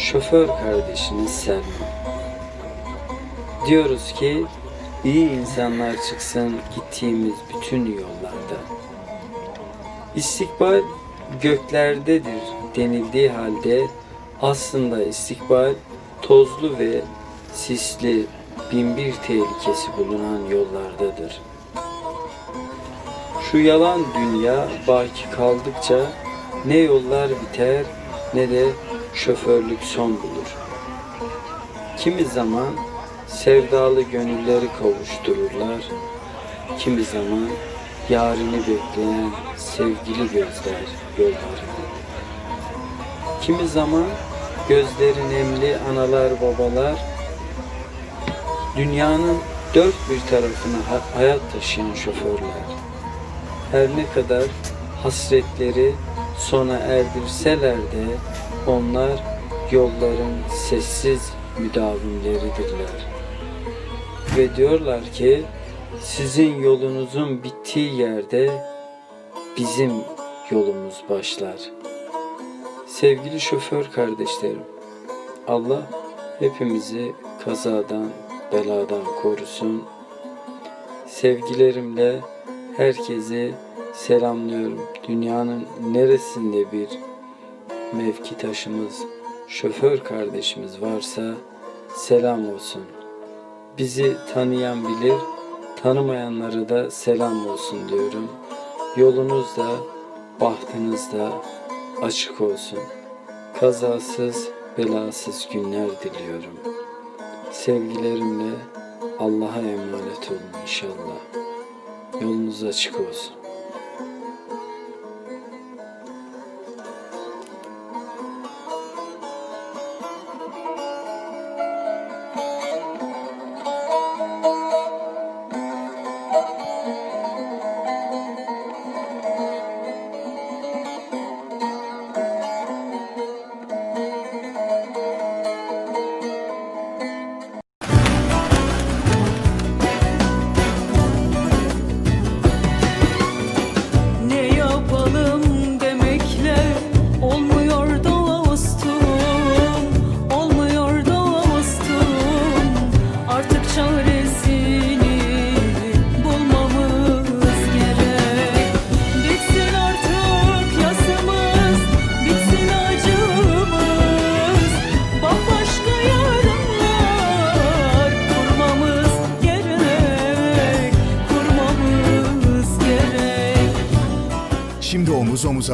şoför kardeşiniz Selma. Diyoruz ki iyi insanlar çıksın gittiğimiz bütün yollarda. İstikbal göklerdedir denildiği halde aslında istikbal tozlu ve sisli binbir tehlikesi bulunan yollardadır. Şu yalan dünya baki kaldıkça ne yollar biter ne de şoförlük son bulur. Kimi zaman sevdalı gönülleri kavuştururlar, kimi zaman yarini bekleyen sevgili gözler yollarını. Kimi zaman gözleri nemli analar babalar dünyanın dört bir tarafına ha- hayat taşıyan şoförler her ne kadar hasretleri sona erdirseler de onlar yolların sessiz müdavimleridirler. Ve diyorlar ki sizin yolunuzun bittiği yerde bizim yolumuz başlar. Sevgili şoför kardeşlerim, Allah hepimizi kazadan, beladan korusun. Sevgilerimle herkesi selamlıyorum. Dünyanın neresinde bir mevkitaşımız, şoför kardeşimiz varsa selam olsun. Bizi tanıyan bilir, tanımayanları da selam olsun diyorum. Yolunuz da, bahtınız da açık olsun. Kazasız, belasız günler diliyorum. Sevgilerimle Allah'a emanet olun inşallah. Yolunuz açık olsun. somos a